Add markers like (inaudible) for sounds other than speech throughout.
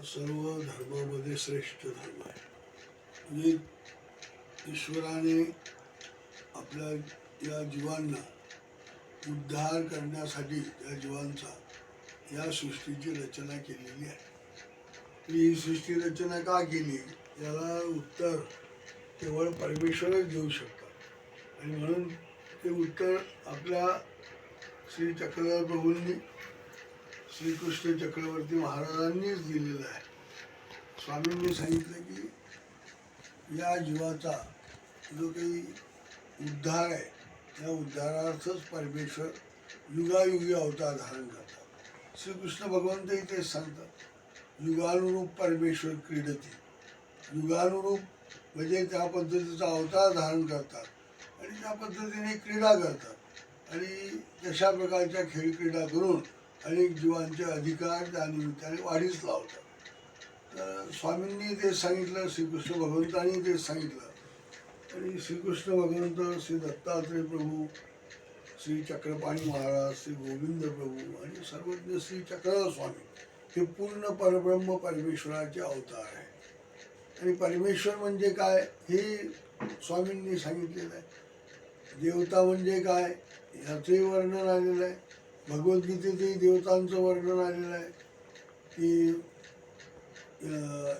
हा सर्व धर्मामध्ये श्रेष्ठ धर्म आहे. म्हणजे ईश्वराने आपल्या या जीवांना उद्धार करण्यासाठी या जीवांचा या सृष्टीची रचना केलेली आहे. ही सृष्टी रचना का केली? याला उत्तर केवळ परमेश्वरच देऊ शकतात. आणि म्हणून ते उत्तर आपल्या श्री चक्रधर प्रभूंनी श्रीकृष्ण चक्रवर्ती महाराजांनीच दिलेलं आहे. स्वामींनी सांगितलं की या जीवाचा जो काही उद्धार आहे त्या उद्धारार्थच परमेश्वर युगायुगी अवतार धारण करतात. श्रीकृष्ण भगवंतही तेच सांगतात युगानुरूप परमेश्वर क्रीडती. युगानुरूप म्हणजे त्या पद्धतीचा अवतार धारण करतात आणि त्या पद्धतीने क्रीडा करतात. आणि तशा प्रकारच्या खेळ क्रीडा करून अनेक जीवांचे अधिकार त्या निमित्ताने वाढीस लावतात तर स्वामींनी ते सांगितलं श्रीकृष्ण भगवंतांनी ते सांगितलं. आणि श्रीकृष्ण भगवंत श्री दत्तात्रय प्रभू श्री चक्रपाणी महाराज श्री गोविंद प्रभू आणि सर्वज्ञ श्री चक्रधर स्वामी हे पूर्ण परब्रह्म परमेश्वराचे अवतार आहे आणि परमेश्वर म्हणजे काय हे स्वामींनी सांगितलेलं आहे. देवता म्हणजे काय ह्याचंही वर्णन आलेलं आहे. भगवद्गीतेतही देवतांचं वर्णन आलेलं आहे की अं,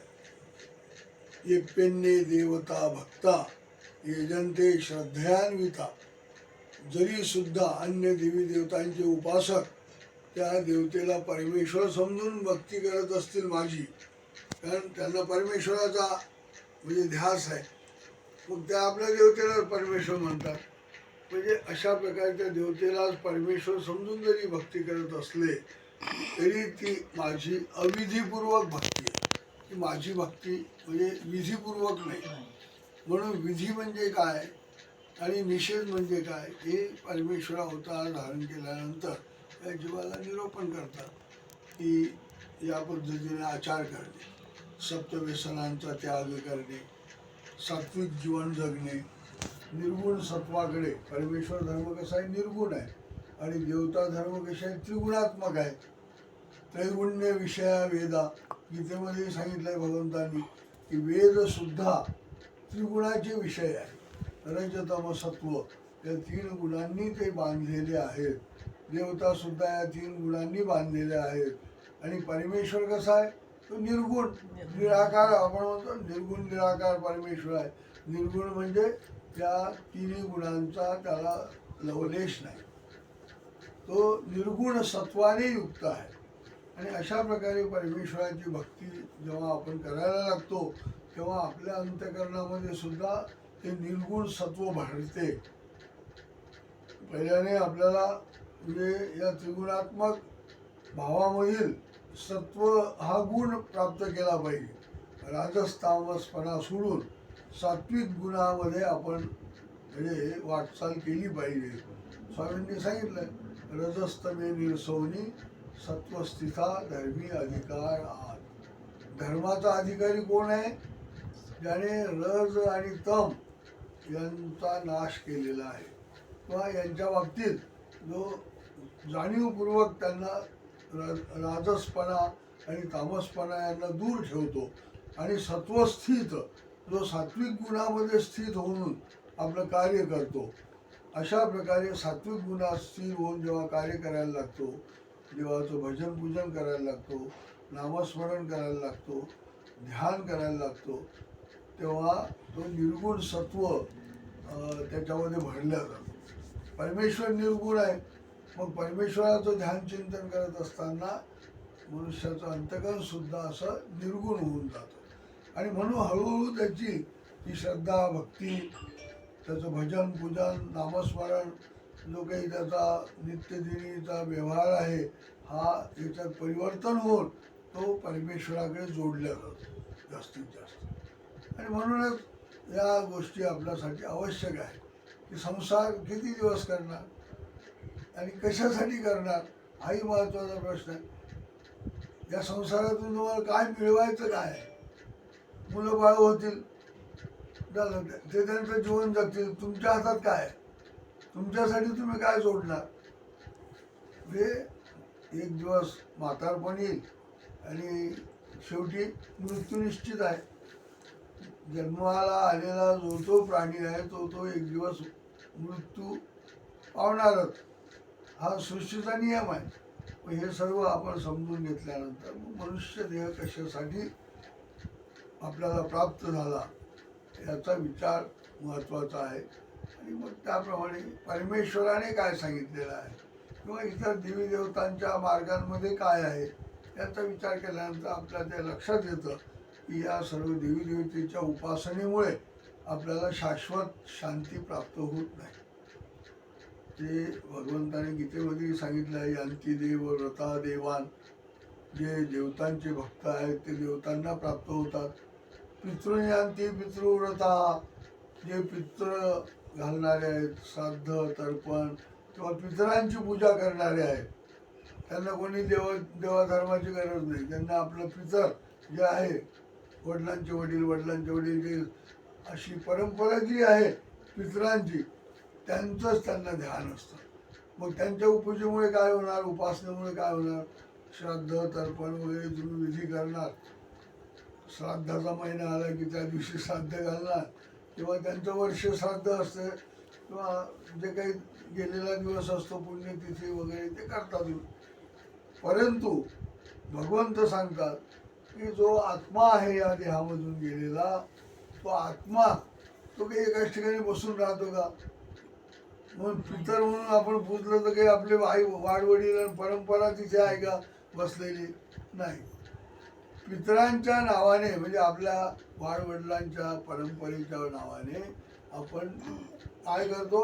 येप्यन्ने देवता भक्ता यजंते श्रद्धयान्विता. जरी सुद्धा अन्य देवी देवतांचे उपासक त्या देवतेला परमेश्वर समजून भक्ती करत असतील माझी कारण त्यांना परमेश्वराचा म्हणजे ध्यास आहे. मग त्या आपल्या देवतेला परमेश्वर म्हणतात. म्हणजे अशा प्रकारच्या देवतेलाच परमेश्वर समजून जरी भक्ती करत असले तरी ती माझी अविधीपूर्वक भक्ती आहे. ती माझी भक्ती म्हणजे विधीपूर्वक नाही. म्हणून विधी म्हणजे काय आणि निषेध म्हणजे काय हे परमेश्वरा अवतार धारण केल्यानंतर त्या जीवाला निरोपण करतात. की या पद्धतीने आचार करणे सप्तव्यसनांचा त्याग करणे सात्विक जीवन जगणे निर्गुण सत्वाकडे. परमेश्वर धर्म कसा आहे निर्गुण आहे. आणि देवता धर्म कसे आहे त्रिगुणात्मक आहे. त्रैगुण्य विषया वेदा. गीतेमध्ये सांगितलंय भगवंतांनी की वेदसुद्धा त्रिगुणाचे विषय आहे. रजतम सत्व या तीन गुणांनी ते बांधलेले आहेत. देवतासुद्धा या तीन गुणांनी बांधलेले आहेत. आणि परमेश्वर कसा आहे? तो निर्गुण. निराकार. आपण म्हणतो निर्गुण निराकार परमेश्वर आहे. निर्गुण म्हणजे त्या तिन्ही गुणांचा त्याला लवलेश नाही. तो निर्गुण सत्वाने युक्त आहे. आणि अशा प्रकारे परमेश्वराची भक्ती जेव्हा आपण करायला लागतो तेव्हा आपल्या अंतकरणामध्ये सुद्धा ते निर्गुण सत्व भरते पहिल्याने आपल्याला म्हणजे या त्रिगुणात्मक भावामधील सत्व हा गुण प्राप्त केला पाहिजे. राजस तामसपणा सोडून सात्विक गुणामध्ये आपण म्हणजे वाटचाल केली पाहिजे. स्वामींनी सांगितलं रजस्तमे निरसोनी सत्वस्थिता धर्मी अधिकार आत धर्माचा अधिकारी कोण आहे? ज्याने रज आणि तम यांचा नाश केलेला आहे. किंवा यांच्या बाबतीत जो जाणीवपूर्वक त्यांना र राजसपणा आणि तामसपणा यांना दूर ठेवतो आणि सत्वस्थित जो सात्विक गुणामध्ये स्थित होऊन आपलं कार्य करतो अशा प्रकारे सात्विक गुणात स्थिर होऊन जेव्हा कार्य करायला लागतो देवाचं भजन पूजन करायला लागतो नामस्मरण करायला लागतो ध्यान करायला लागतो तेव्हा तो निर्गुण सत्व त्याच्यामध्ये भरल्या जातो. परमेश्वर निर्गुण आहे. मग परमेश्वराचं ध्यान चिंतन करत असताना मनुष्याचं अंतकरणसुद्धा असं निर्गुण होऊन जातं. आणि म्हणून हळूहळू त्याची ती श्रद्धा भक्ती त्याचं भजन पूजन नामस्मरण जो काही त्याचा नित्यदिनीचा व्यवहार आहे हा याच्यात परिवर्तन होऊन तो परमेश्वराकडे जोडला जातो जास्तीत जास्त. आणि म्हणूनच या गोष्टी आपल्यासाठी आवश्यक आहे की संसार किती दिवस करणार आणि कशासाठी करणार हाही महत्त्वाचा प्रश्न आहे. या संसारातून तुम्हाला काय मिळवायचं काय आहे? मुलं बाळ होतील. झालं ते त्यांचं जीवन जगतील. तुमच्या हातात काय? आहे? तुमच्यासाठी तुम्ही काय सोडणार? हे एक दिवस म्हातारपण येईल आणि शेवटी मृत्यू निश्चित आहे. जन्माला आलेला जो तो प्राणी आहे तो तो एक दिवस मृत्यू पावणारच. हा सृष्टीचा नियम आहे. हे सर्व आपण समजून घेतल्यानंतर मग मनुष्य देह कशासाठी आपल्याला प्राप्त झाला याचा विचार महत्त्वाचा आहे. आणि मग त्याप्रमाणे परमेश्वराने काय सांगितलेलं आहे? किंवा इतर देवी देवतांच्या मार्गांमध्ये काय आहे? याचा विचार केल्यानंतर आपल्या ते लक्षात येतं की या सर्व देवी देवतेच्या उपासनेमुळे आपल्याला शाश्वत शांती प्राप्त होत नाही. ते भगवंताने गीतेमध्ये सांगितलं आहे यांती देव व्रता देवान. जे देवतांचे भक्त आहेत ते देवतांना प्राप्त होतात. पितृयांती पितृव्रता जे पितृ घालणारे आहेत श्राद्ध तर्पण किंवा पितरांची पूजा करणारे आहेत त्यांना कोणी देव देवाधर्माची गरज नाही. त्यांना आपलं पितर जे आहे वडिलांचे वडील वडिलांचे वडील जे अशी परंपरा जी आहे पितरांची त्यांचंच त्यांना ध्यान असतं. मग त्यांच्या पूजेमुळे काय होणार? उपासनेमुळे काय होणार? श्राद्ध तर्पण वगैरे तुम्ही विधी करणार. श्राद्धाचा महिना आला की त्या दिवशी श्राद्ध घालणार. किंवा त्यांचं वर्ष श्राद्ध असतं किंवा जे काही गेलेला दिवस असतो पुण्यतिथी वगैरे ते करतात. परंतु भगवंत सांगतात की जो आत्मा आहे या देहामधून गेलेला तो आत्मा तो काही एकाच ठिकाणी बसून राहतो का? म्हणून पितर म्हणून आपण पूजलं तर काही आपले आई वाडवडील आणि परंपरा तिथे आहे का? बसलेली नाही. पितरांच्या नावाने म्हणजे आपल्या वाडवडिलांच्या परंपरेच्या नावाने आपण काय करतो?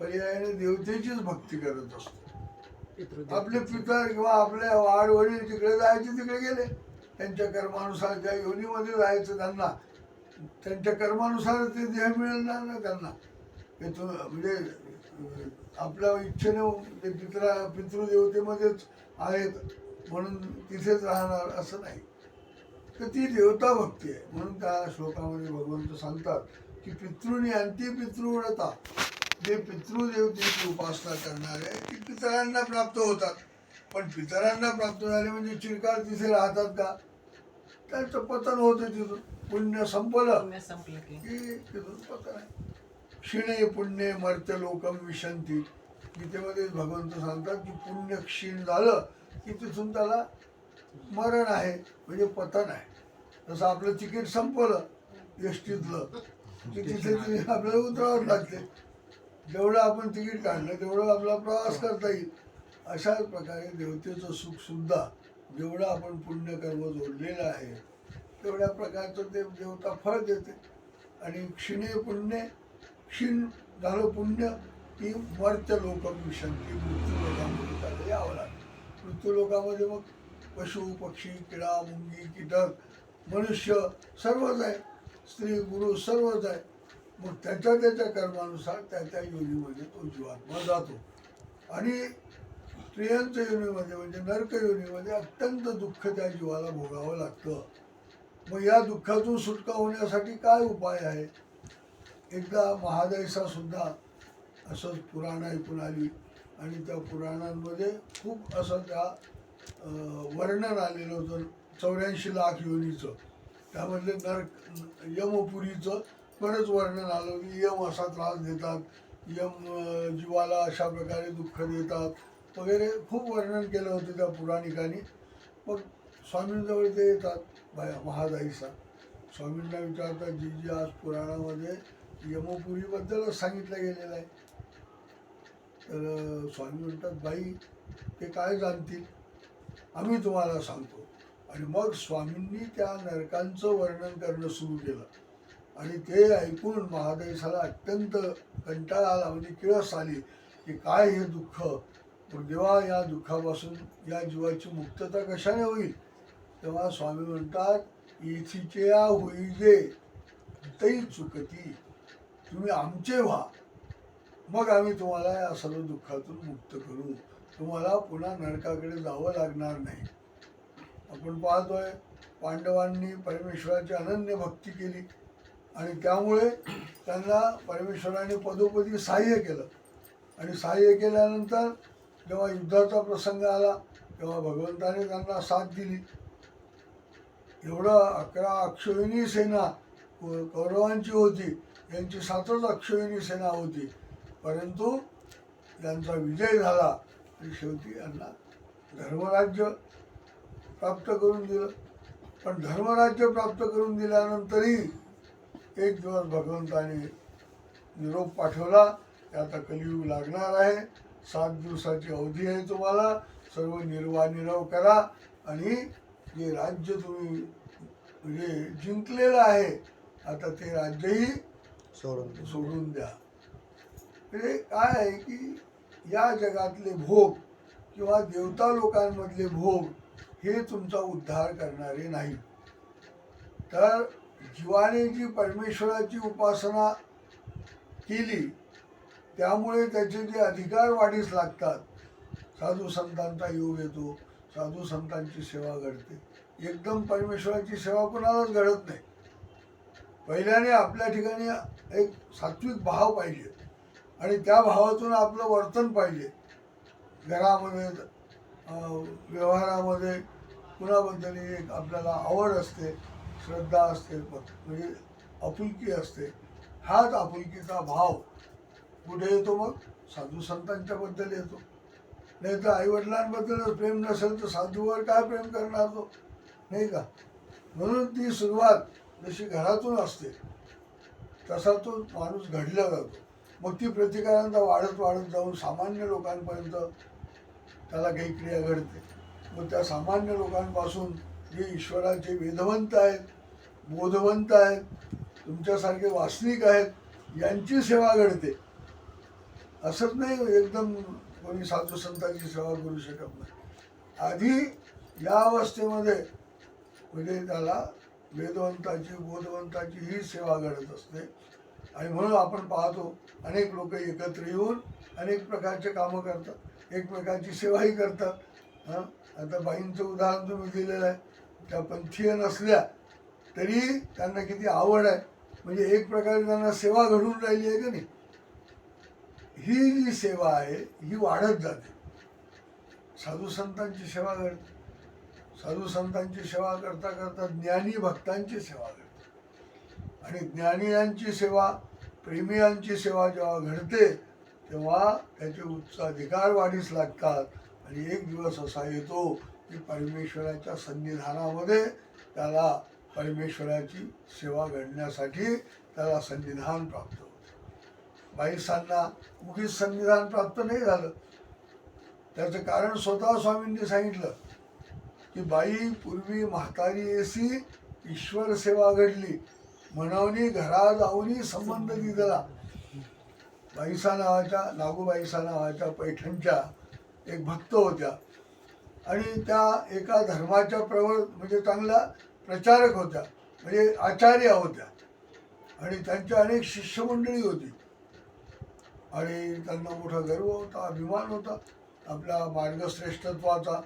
पर्यायाने देवतेचीच भक्ती करत असतो. आपले पितर किंवा आपले वाड वडील तिकडे जायचे तिकडे गेले. त्यांच्या कर्मानुसार ज्या योनीमध्ये जायचं त्यांना. त्यांच्या कर्मानुसार ते देह मिळणार ना त्यांना. म्हणजे आपल्या इच्छेने ते पित्रा पितृदेवतेमध्येच आहेत. म्हणून तिथेच राहणार असं नाही. तर ती देवता भक्ती आहे. म्हणून त्या श्लोकामध्ये भगवंत सांगतात की पितृनी अंती पितृव्रता जे पितृदेवतेची उपासना करणारे ती पितरांना प्राप्त होतात. पण पितरांना प्राप्त झाले म्हणजे चिरकाल तिथे राहतात का? त्यांचं पतन होतं तिथून. पुण्य संपलं की. की तिथून पतन आहे. क्षीणे पुण्य मर्त्य लोकम विशंती. गीतेमध्ये भगवंत सांगतात की पुण्य क्षीण झालं की तिथून त्याला मरण आहे म्हणजे पतन आहे. जसं आपलं तिकीट संपलं एस टीतलं की तिथे आपल्याला उतरावं लागते. जेवढं आपण तिकीट काढलं तेवढं आपला प्रवास करता येईल. अशाच प्रकारे देवतेचं सुख सुद्धा जेवढं आपण पुण्यकर्म जोडलेलं आहे तेवढ्या प्रकारचं ते देवता फळ देते. आणि क्षीणे पुण्य क्षीण झालं पुण्य की मर्त्य लोक विषंती मृत्यू लोकांमध्ये त्याला यावं लागतं. मृत्यू लोकामध्ये मग पशु पक्षी किडा मुंगी कीटक मनुष्य सर्वच आहे. स्त्री गुरु सर्वच आहे. मग त्याच्या त्याच्या कर्मानुसार त्या त्या योनीमध्ये तो जीवात्मा जातो. आणि स्त्रियांच्या योनीमध्ये म्हणजे नरक योनीमध्ये अत्यंत दुःख त्या जीवाला भोगावं लागतं. मग या दुःखातून सुटका होण्यासाठी काय उपाय आहे? एकदा महादैसा सुद्धा असंच पुराण ऐकून आली आणि त्या पुराणांमध्ये खूप असं त्या वर्णन आलेलं होतं चौऱ्याऐंशी लाख योनीचं. त्यामधले नरक यमपुरीचं बरंच वर्णन आलं की यम असा त्रास देतात यम जीवाला अशा प्रकारे दुःख देतात. वगैरे खूप वर्णन केलं होतं त्या पुराणिकांनी. मग स्वामींजवळ ते येतात. बाया महादाईसा. स्वामींना विचारतात जी जी आज पुराणामध्ये यमपुरीबद्दलच सांगितलं गेलेलं आहे. तर स्वामी म्हणतात बाई ते काय जाणतील? आम्ही तुम्हाला सांगतो. आणि मग स्वामींनी त्या नरकांचं वर्णन करणं सुरू केलं. आणि ते ऐकून महादेशाला अत्यंत कंटाळा आला म्हणजे किळस आली की काय हे दुःख? देवा या दुःखापासून या जीवाची मुक्तता कशाने होईल? तेव्हा स्वामी म्हणतात इथीचे होईजे तई चुकती. तुम्ही आमचे व्हा. मग आम्ही तुम्हाला या सर्व दुःखातून मुक्त करू. तुम्हाला पुन्हा नरकाकडे जावं लागणार नाही. आपण पाहतोय पांडवांनी परमेश्वराची अनन्य भक्ती केली आणि त्यामुळे त्यांना परमेश्वराने पदोपदी सहाय्य केलं. आणि सहाय्य केल्यानंतर जेव्हा युद्धाचा प्रसंग आला तेव्हा भगवंताने त्यांना साथ दिली. एवढं अकरा अक्षोहिणी सेना कौरवांची होती. यांची सातच अक्षोहिणी सेना होती. परंतु त्यांचा विजय झाला. आणि शेवटी यांना धर्मराज्य प्राप्त करून दिलं. पण धर्मराज्य प्राप्त करून दिल्यानंतरही एक दिवस भगवंताने निरोप पाठवला. आता कलियुग लागणार आहे. सात दिवसाची अवधी आहे तुम्हाला. सर्व निर्वानिरव करा. आणि जे राज्य तुम्ही म्हणजे जिंकलेलं आहे आता ते राज्यही सोडून सोडून द्या. म्हणजे काय आहे की या जगातले भोग किंवा देवता लोकांमधले भोग हे तुमचा उद्धार करणारे नाही. तर जीवाने जी परमेश्वराची उपासना केली त्यामुळे त्याचे जे अधिकार वाढीस लागतात साधू संतांचा योग येतो साधू संतांची सेवा घडते. एकदम परमेश्वराची सेवा कोणालाच घडत नाही. पहिल्याने आपल्या ठिकाणी एक सात्विक भाव पाहिजे. आणि त्या भावातून आपलं वर्तन पाहिजे. घरामध्ये व्यवहारामध्ये कुणाबद्दल एक आपल्याला आवड असते श्रद्धा असते म्हणजे आपुलकी असते. हाच आपुलकीचा भाव. कुठे येतो मग? साधू संतांच्याबद्दल येतो. नाही तर आईवडिलांबद्दलच प्रेम नसेल तर साधूवर काय प्रेम करणार तो? नाही का? म्हणून ती सुरुवात जशी घरातून असते तसा तो माणूस घडला जातो. मग ती प्रतिकारांचा वाढत वाढत जाऊन सामान्य लोकांपर्यंत त्याला काही क्रिया घडते. मग त्या सामान्य लोकांपासून जे ईश्वराचे वेदवंत आहेत बोधवंत आहेत तुमच्यासारखे वासनिक आहेत यांची सेवा घडते. असंच नाही हो, एकदम कोणी साधू संतांची सेवा करू शकत नाही. आधी या अवस्थेमध्ये म्हणजे त्याला वेदवंताची बोधवंताची ही सेवा घडत असते. आणि म्हणून आपण पाहतो अनेक लोक एकत्र येऊन अनेक प्रकारचे कामं करतात. एकमेकांची सेवाही करतात. हां? आता बाईंचं उदाहरण तुम्ही दिलेलं आहे. त्या पंथीय नसल्या तरी त्यांना किती आवड आहे. म्हणजे एक प्रकारे त्यांना सेवा घडून राहिली आहे का नाही? ही जी सेवा आहे ही वाढत जाते. साधू संतांची सेवा घडते साधू संतांची सेवा करता करता ज्ञानी भक्तांची सेवा घडते आणि ज्ञानियांची सेवा प्रेमियांची सेवा जेव्हा घडते तेव्हा त्याचे उच्च अधिकार वाढीस लागतात. आणि एक दिवस असा येतो की परमेश्वराच्या संविधानामध्ये त्याला परमेश्वराची सेवा घडण्यासाठी त्याला संविधान प्राप्त होते. बाईसांना उगीच संविधान प्राप्त नाही झालं. त्याचं कारण स्वतः स्वामींनी सांगितलं की बाई पूर्वी म्हातारी येसी ईश्वर सेवा घडली. म्हणवनी घरा जाऊनी संबंध दिला बाईसा नावाच्या नागूबाईसा नावाच्या पैठणच्या एक भक्त होत्या. आणि त्या एका धर्माच्या प्रवर म्हणजे चांगल्या प्रचारक होत्या. म्हणजे आचार्य होत्या. आणि त्यांच्या अनेक शिष्यमंडळी होती. आणि त्यांना मोठा गर्व होता अभिमान होता. आपल्या मार्गश्रेष्ठत्वाचा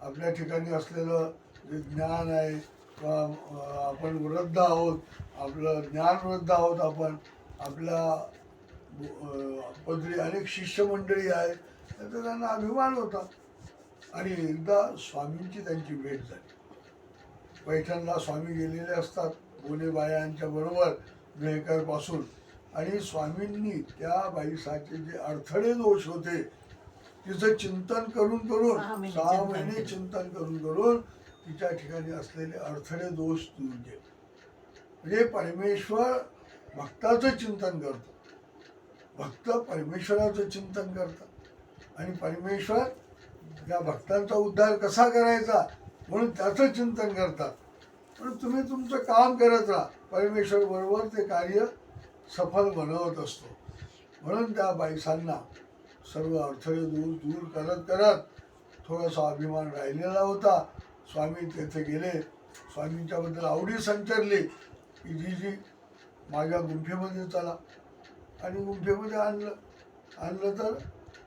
आपल्या ठिकाणी असलेलं जे ज्ञान आहे आपण वृद्ध आहोत आपलं ज्ञान वृद्ध आहोत आपण आपल्या पदरी अनेक शिष्यमंडळी आहेत त्याचा त्यांना अभिमान होता. आणि एकदा स्वामींची त्यांची भेट झाली. पैठणला स्वामी गेलेले असतात बोलेबायांच्या बरोबर मेहकरपासून आणि स्वामींनी त्या बाईसाचे जे अडथळे दोष होते तिचं चिंतन करून करून सहा महिने. चिंतन करून करून तिच्या ठिकाणी असलेले अडथळे दोष दूर गेले म्हणजे परमेश्वर भक्ताचं चिंतन करतो. भक्त परमेश्वराचं चिंतन करतात. आणि परमेश्वर या भक्तांचा उद्धार कसा करायचा म्हणून त्याचं चिंतन करतात. पण तुम्ही तुमचं काम करत राहा. परमेश्वर बरोबर ते कार्य सफल बनवत असतो. म्हणून त्या बाईसांना सर्व अडथळे दूर दूर करत करत थोडासा अभिमान राहिलेला होता. स्वामी तेथे गेले. स्वामींच्याबद्दल आवडी संचरली. की जी जी माझ्या गुंफेमध्ये चला. आणि गुंफेमध्ये आणलं. आणलं तर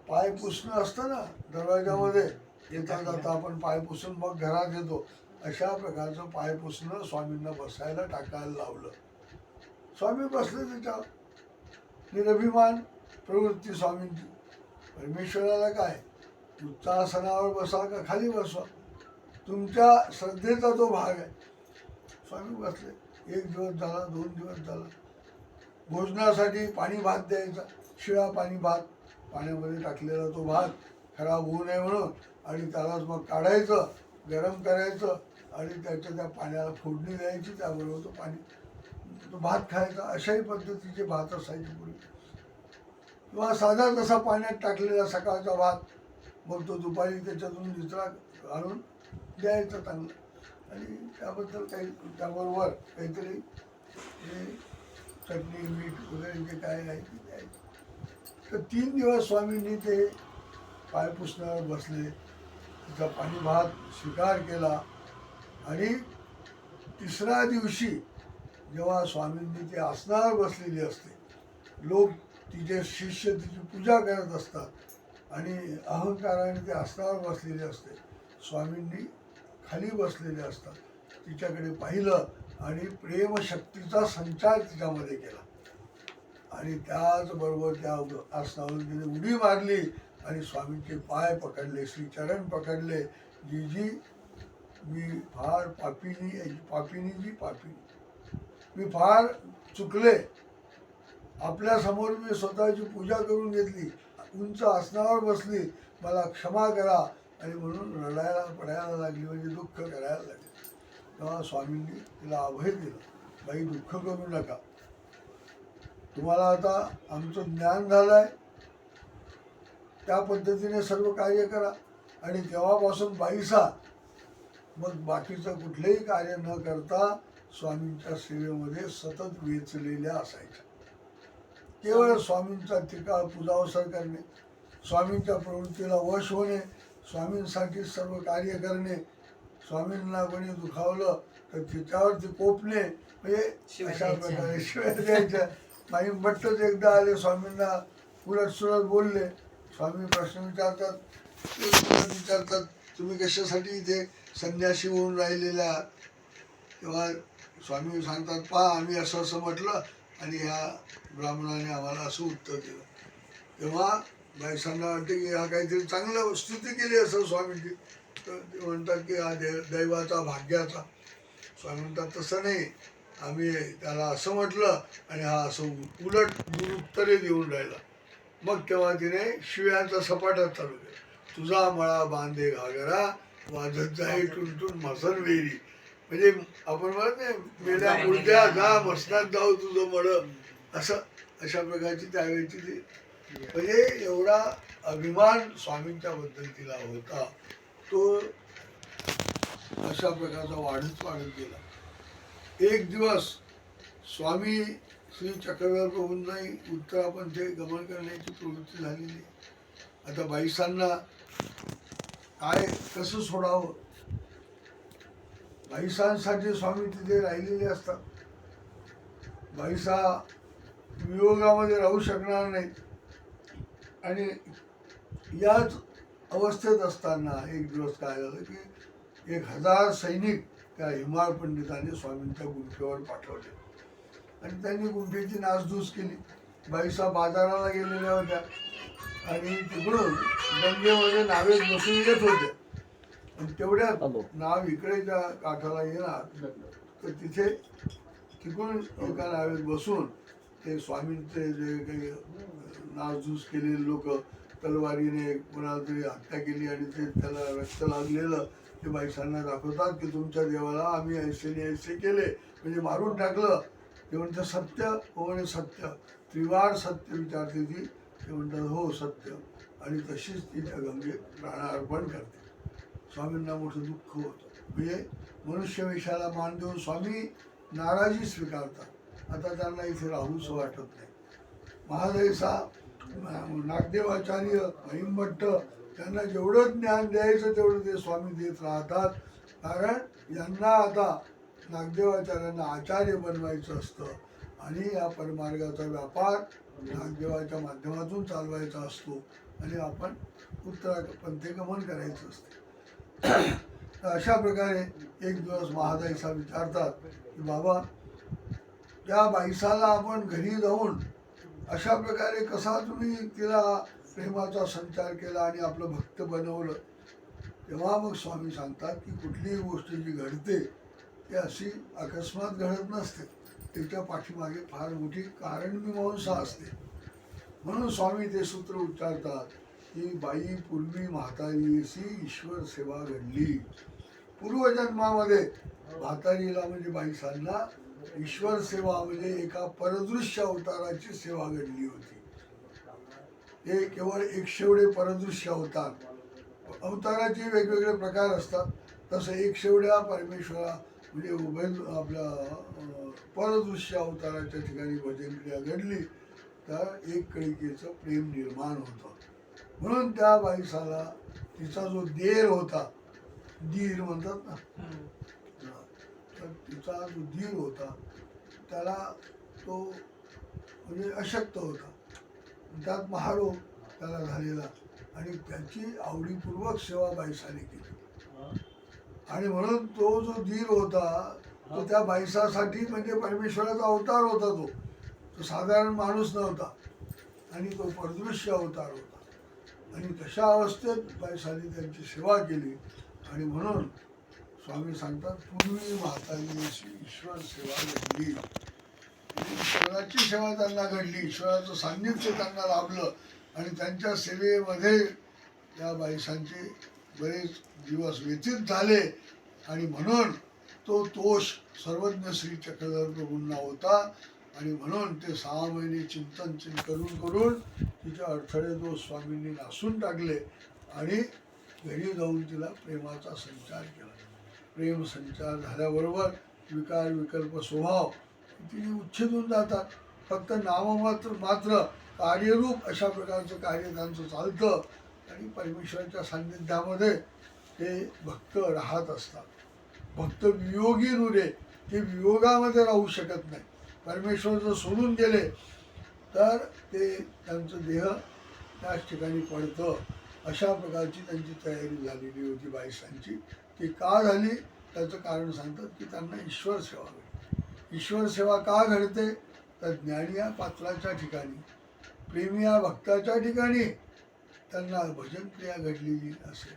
पाय पुसणं असतं ना दरवाजामध्ये. येता जाता आपण पाय पुसून मग घरात येतो. अशा प्रकारचं पाय पुसणं स्वामींना बसायला टाकायला लावलं. स्वामी बसले त्याच्यावर निरभिमान प्रवृत्ती स्वामींची. परमेश्वराला काय? उच्चासनावर बसा का खाली बसवा? तुमच्या श्रद्धेचा तो भाग आहे. स्वामी बसले. एक दिवस झाला दोन दिवस झाला. भोजनासाठी पाणी भात द्यायचा. शिळा पाणी भात. पाण्यामध्ये टाकलेला तो भात खराब होऊ नये म्हणून आणि त्यालाच मग काढायचं गरम करायचं आणि त्याच्या त्या पाण्याला फोडणी द्यायची. त्याबरोबर तो पाणी तो भात खायचा. अशाही पद्धतीचे भात असायचे पूर्वी किंवा साधा तसा पाण्यात टाकलेला सकाळचा भात. मग तो दुपारी त्याच्यातून निचरा घालून द्यायचं चांगलं आणि त्याबद्दल काही त्याबरोबर काहीतरी हे चटणी मीठ वगैरे जे काय आहे ते द्यायचं. तर तीन दिवस स्वामींनी ते पाय पुसण्यावर बसले. तिचा पाणी भात स्वीकार केला. आणि तिसऱ्या दिवशी जेव्हा स्वामींनी ते आसनावर बसलेली असते लोक तिचे शिष्य तिची पूजा करत असतात आणि अहंकाराने ते आसनावर बसलेले असते. स्वामींनी खाली बसलेले असतात. तिच्याकडे पाहिलं आणि प्रेमशक्तीचा संचार तिच्यामध्ये केला. आणि त्याचबरोबर त्या आसनावर तिने उडी मारली आणि स्वामींचे पाय पकडले श्रीचरण पकडले. जी जी मी फार पापिनी पापिनी जी पापिनी. मी फार चुकले. आपल्यासमोर मी स्वतःची पूजा करून घेतली. उंच आसनावर बसली. मला क्षमा करा. आणि म्हणून रडायला पडायला लागली म्हणजे दुःख करायला लागले. तेव्हा स्वामींनी तिला अभय दिलं बाई दुःख करू नका. तुम्हाला आता आमचं ज्ञान झालं आहे त्या पद्धतीने सर्व कार्य करा. आणि तेव्हापासून बाईसा. मग बाकीचं कुठलंही कार्य न करता स्वामींच्या सेवेमध्ये सतत वेचलेल्या असायच्या. केवळ स्वामींचा टिका पूजावसर करणे स्वामींच्या प्रवृत्तीला वश होणे स्वामींसाठी सर्व कार्य करणे स्वामींना कोणी दुखावलं तर त्याच्यावरती कोपणे म्हणजे अशा. प्रकारे शिवाय द्यायच्या माई भट्टच एकदा आले स्वामींना उलट सुलट बोलले स्वामी प्रश्न विचारतात विचारतात तुम्ही कशासाठी इथे संन्यासी होऊन राहिलेल्या आहात?" तेव्हा स्वामी सांगतात पहा आम्ही असं असं म्हटलं आणि ह्या ब्राह्मणाने आम्हाला असं उत्तर दिलं तेव्हा बायसांना वाटते की हा काहीतरी चांगलं स्तुती केली असं स्वामींची. तर ते म्हणतात की हा दे दैवाचा भाग्याचा. स्वामी म्हणतात तसं नाही. आम्ही त्याला असं म्हटलं आणि हा असं उलट उत्तरे देऊन राहिला. मग तेव्हा तिने शिव्यांचा सपाटा चालू केला. तुझा मळा बांधे घागरा वाजत जाई टुनटून मसन वेरी. म्हणजे आपण म्हणत नाही मेल्या मुर्द्या जा मसनात जाऊ तुझं मळ. असं अशा प्रकारची त्यावेळेची ती म्हणजे एवढा अभिमान स्वामींच्या बद्दल तिला होता. तो अशा प्रकारचा वाढत वाढत गेला. एक दिवस स्वामी श्री चक्रवर्ती प्रभूंनाही उत्तरापंथे गमन करण्याची प्रवृत्ती झालेली. आता बाईसांना काय कसं सोडावं? बाईसांसाठी स्वामी तिथे राहिलेले असतात. बाईसा वियोगामध्ये राहू शकणार नाही आणि याच अवस्थेत असताना एक दिवस काय झालं की एक हजार सैनिक त्या हिमाळ पंडिताने स्वामींच्या गुंफेवर पाठवले. आणि त्यांनी गुंफेची नासधूस केली. बाईसा बाजाराला गेलेल्या होत्या. आणि तिकडून गंगेमध्ये नावेत बसून येत होत्या आणि तेवढ्यात नाव इकडे त्या काठाला येणार. तर तिथे तिकडून एका नावेत बसून ते स्वामींचे जे काही नासधूस केलेले लोक तलवारीने कोणाला तरी हत्या केली आणि ते त्याला रक्त लागलेलं ते बाईसांना दाखवतात की तुमच्या देवाला आम्ही ऐसेने ऐसे केले. म्हणजे मारून टाकलं. ते म्हणतं सत्य हो म्हणे सत्य. त्रिवार सत्य विचारते ती. ते म्हणतात हो सत्य. आणि तशीच ती त्या गंगेत प्राणार्पण करते. स्वामींना मोठं दुःख होतं. म्हणजे मनुष्य वेशाला मान देऊन स्वामी नाराजी स्वीकारतात. आता त्यांना इथे राहूच वाटत नाही. महादेसा नागदेवाचार्य भट्ट त्यांना जेवढं ज्ञान द्यायचं तेवढं ते स्वामी देत राहतात. कारण यांना आता नागदेवाचार्यांना आचार्य बनवायचं असतं. आणि या परमार्गाचा व्यापार नागदेवाच्या माध्यमातून चालवायचा असतो. आणि आपण उत्तरा पंथेगमन करायचं असतं. तर अशा प्रकारे एक दिवस महादाईसा विचारतात की बाबा त्या बाईसाला आपण घरी जाऊन अशा प्रकारे कसा तुम्ही तिला प्रेमाचा संचार केला आणि आपलं भक्त बनवलं तेव्हा मग स्वामी सांगतात की कुठलीही गोष्ट जी घडते ती अशी अकस्मात घडत नसते. त्याच्या पाठीमागे फार मोठी कारणमीमांसा असते. म्हणून स्वामी ते सूत्र उच्चारतात की बाई पूर्वी म्हातारीशी ईश्वर सेवा घडली. पूर्वजन्मामध्ये म्हातारीला म्हणजे बाईसांना ईश्वर सेवा म्हणजे एका परदृश्य अवताराची सेवा घडली होती. ते केवळ एकशेवडे परदृश्य अवतार अवताराचे वेगवेगळे प्रकार असतात. तसं एकशेवड्या परमेश्वरा म्हणजे उभय आपल्या परदृश्य अवताराच्या ठिकाणी भजन क्रिया घडली तर एक कळिकेचं प्रेम निर्माण होतं. म्हणून त्या बाईसाला तिचा जो देर होता दीर म्हणतात ना तिचा जो धीर होता त्याला तो म्हणजे अशक्त होता. त्यात महारोग त्याला झालेला आणि त्याची आवडीपूर्वक सेवा बाईसाने केली. आणि म्हणून तो जो धीर होता तो त्या बाईसासाठी म्हणजे परमेश्वराचा अवतार होता तो. तो साधारण माणूस नव्हता आणि तो परदृश्य अवतार होता. आणि तशा अवस्थेत बाईसाने त्यांची सेवा केली आणि म्हणून स्वामी सांगतात पूर्वी म्हातारीची ईश्वर सेवा घडली. ईश्वराची सेवा त्यांना घडली. ईश्वराचं सान्निध्य त्यांना लाभलं आणि त्यांच्या सेवेमध्ये त्या बाईसांचे बरेच दिवस व्यतीत झाले. आणि म्हणून तो तोष सर्वज्ञ श्री चक्रधर प्रभूंना होता. आणि म्हणून ते सहा महिने चिंतन चिंत करून करून तिचे अडथळे दोष स्वामींनी नासून टाकले आणि घरी जाऊन तिला प्रेमाचा संचार केला. प्रेम संचार झाल्याबरोबर विकार विकल्प स्वभाव तिने उच्छेदून जातात. फक्त नाममात्र मात्र कार्यरूप अशा प्रकारचं कार्य त्यांचं चालतं आणि परमेश्वराच्या सान्निध्यामध्ये ते भक्त राहत असतात. भक्त वियोगी नुरे ते वियोगामध्ये राहू शकत नाही. परमेश्वर जर सोडून गेले तर ते त्यांचं देह त्याच ठिकाणी पडतं. अशा प्रकारची त्यांची तयारी झालेली होती बाईसांची. ती का झाली? त्याचं कारण सांगतात की त्यांना ईश्वर सेवा ईश्वर सेवा का घडते? तर ज्ञानी या पात्राच्या ठिकाणी प्रेमी या भक्ताच्या ठिकाणी त्यांना भजन क्रिया घडलेली असेल.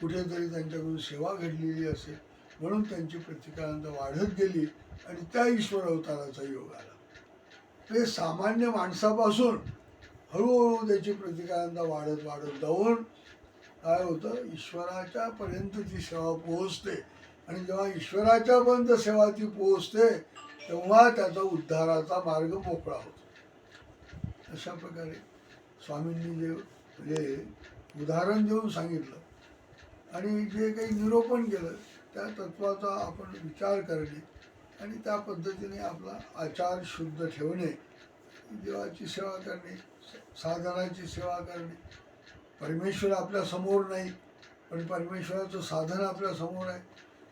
कुठेतरी त्यांच्याकडून सेवा घडलेली असेल. म्हणून त्यांची प्रतिकारांत वाढत गेली आणि त्या ईश्वर अवताराचा योग आला. ते सामान्य माणसापासून हळूहळू त्याची प्रतिकारांना वाढत वाढत जाऊन काय होतं? ईश्वराच्या पर्यंत ती सेवा पोहोचते. आणि जेव्हा ईश्वराच्या पर्यंत सेवा ती पोहोचते तेव्हा त्याचा उद्धाराचा मार्ग मोकळा होतो. अशा प्रकारे स्वामींनी जे म्हणजे उदाहरण देऊन सांगितलं. आणि जे काही निरोपण केलं त्या तत्वाचा आपण विचार करणे आणि त्या पद्धतीने आपला आचार शुद्ध ठेवणे देवाची सेवा करणे साधनाची सेवा करणे. परमेश्वर आपल्यासमोर नाही पण परमेश्वराचं साधन आपल्यासमोर आहे.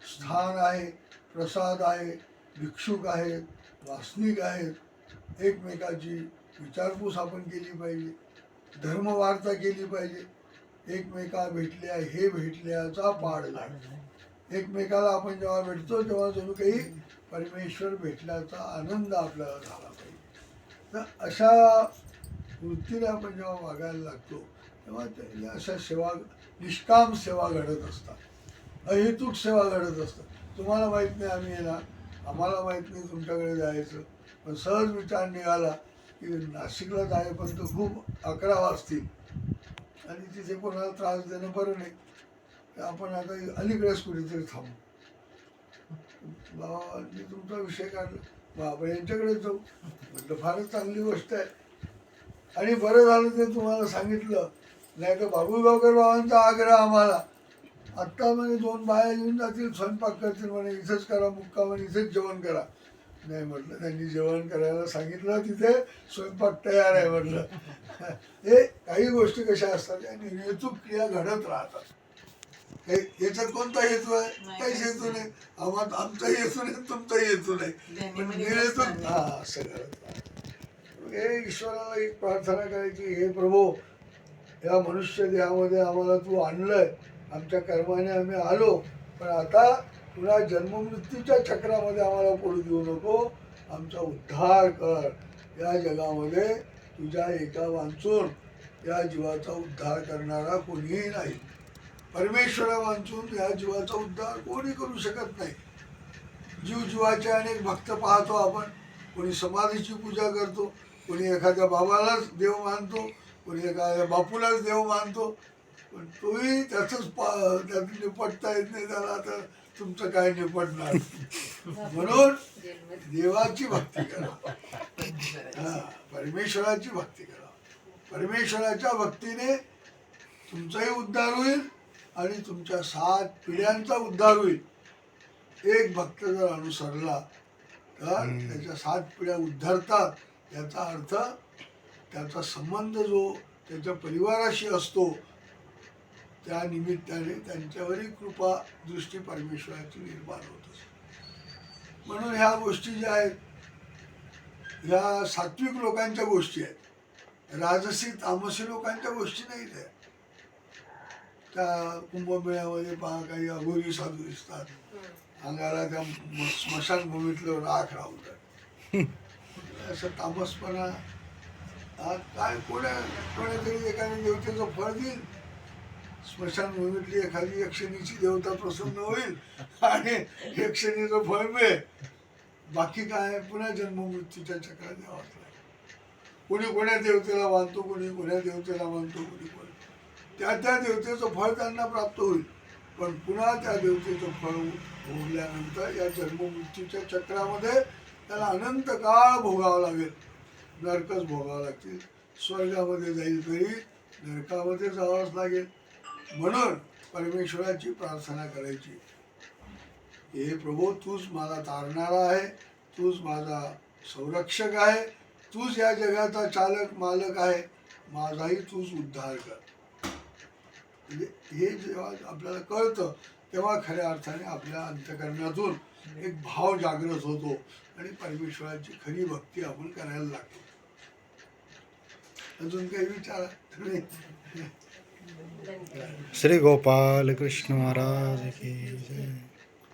स्थान आहे प्रसाद आहे भिक्षुक आहेत वासनिक आहेत एकमेकाची विचारपूस आपण केली पाहिजे. धर्मवार्ता केली पाहिजे. एकमेका भेटल्या हे भेटल्याचा पाड लागतो एकमेकाला आपण जेव्हा भेटतो तेव्हा जणू काही परमेश्वर भेटल्याचा आनंद आपल्याला झाला पाहिजे. तर अशा वृत्तीला आपण जेव्हा वागायला लागतो तेव्हा त्या अशा सेवा निष्काम सेवा घडत असतात. अहेतुक सेवा घडत असतात. तुम्हाला माहीत नाही आम्ही येणार आम्हाला माहीत नाही तुमच्याकडे जायचं. पण सहज विचार निघाला की नाशिकला जायपर्यंत खूप अकरा वाजतील. आणि तिथे कोणाला त्रास देणं बरं नाही. तर आपण आता अलीकडेच कुठेतरी थांबू. बाबा मी तुमचा विषय काढला. बाबा यांच्याकडे जाऊ. म्हटलं फारच चांगली गोष्ट आहे. आणि बरं झालं ते तुम्हाला सांगितलं. नाही तर बाबूगावकर बाबांचा आग्रह आम्हाला. आत्ता म्हणे दोन बाया येऊन जातील स्वयंपाक करतील म्हणे इथंच करा मुक्का म्हणे इथेच जेवण करा. नाही म्हटलं त्यांनी जेवण करायला सांगितलं तिथे स्वयंपाक तयार आहे म्हटलं. हे काही गोष्टी कशा असतात आणि हेतू क्रिया घडत राहतात. हे- याच्यात कोणता हेतू आहे? काहीच हेतू नाही. आम्हाला आमचाही हेतू नाही तुमचाही हेतू नाही. पण ध्यानीमध्ये निरेतून. हा असं घडत राहतं. हे ईश्वराला एक प्रार्थना करायची हे प्रभू या मनुष्य देहामध्ये आम्हाला तू आणलंय. आमच्या कर्माने आम्ही आलो पण आता तुला जन्ममृत्यूच्या चक्रामध्ये आम्हाला पडू देऊ नको. आमचा उद्धार कर. या जगामध्ये तुझ्या एका वांचून या जीवाचा उद्धार करणारा कोणीही नाही. परमेश्वरा वांचून या जीवाचा उद्धार कोणी करू शकत नाही. जीव जीवाचे अनेक भक्त पाहतो आपण कोणी समाधीची पूजा करतो कोणी एखाद्या बाबालाच देव मानतो कोणी एखाद्या बापूलाच देव मानतो पण तोही त्याचंच पा त्यात निपटता येत नाही त्याला तर तुमचं काय निपटणार? म्हणून देवाची भक्ती करा. हा परमेश्वराची भक्ती करा. परमेश्वराच्या भक्तीने तुमचाही उद्धार होईल आणि तुमच्या सात पिढ्यांचा उद्धार होईल. एक भक्त जर अनुसरला तर त्याच्या सात पिढ्या उद्धारतात. याचा अर्थ त्याचा संबंध जो त्याच्या परिवाराशी असतो त्या निमित्ताने त्यांच्यावरही कृपा दृष्टी परमेश्वराची निर्माण होत असते. म्हणून ह्या गोष्टी ज्या आहेत ह्या सात्विक लोकांच्या गोष्टी आहेत. राजसी तामसी लोकांच्या गोष्टी नाहीत आहे त्या कुंभमेळ्यामध्ये पहा काही अघोरी साधू दिसतात. अंगाला त्या स्मशानभूमीतलं राख राहतात (laughs) असं तामसपणा. हा काय कोणा कोणातरी एखाद्या देवतेचं फळ देईल? स्मशानभूमीतली एखादी यक्षणीची देवता प्रसन्न होईल आणि यक्षणीचं फळ मिळेल. बाकी काय पुन्हा जन्ममृत्यूच्या चक्रात द्यावाच कोणी कोण्या देवतेला मानतो कोणी कोण्या देवतेला मानतो कोणी कोणी. त्या त्या देवतेचं फळ त्यांना प्राप्त होईल. पण पुन्हा त्या देवतेचं फळ उरल्यानंतर या जन्ममृत्यूच्या चक्रामध्ये त्याला अनंत काळ भोगावं लागेल. नरकच भोगावं लागतील. स्वर्गामध्ये जाईल तरी नरकामध्ये जावंच लागेल. म्हणून परमेश्वराची प्रार्थना करायची. हे प्रभू तूच मला तारणारा आहे. तूच माझा संरक्षक आहे. तूच या जगाचा चालक मालक आहे. माझाही तूच उद्धार कर. म्हणजे हे जेव्हा आपल्याला कळतं तेव्हा खऱ्या अर्थाने आपल्या अंतकरणातून एक भाव जागृत होतो आणि परमेश्वराची खरी भक्ती आपण करायला लागतो. अजून काही विचारा? श्री गोपाल कृष्ण महाराज की जय.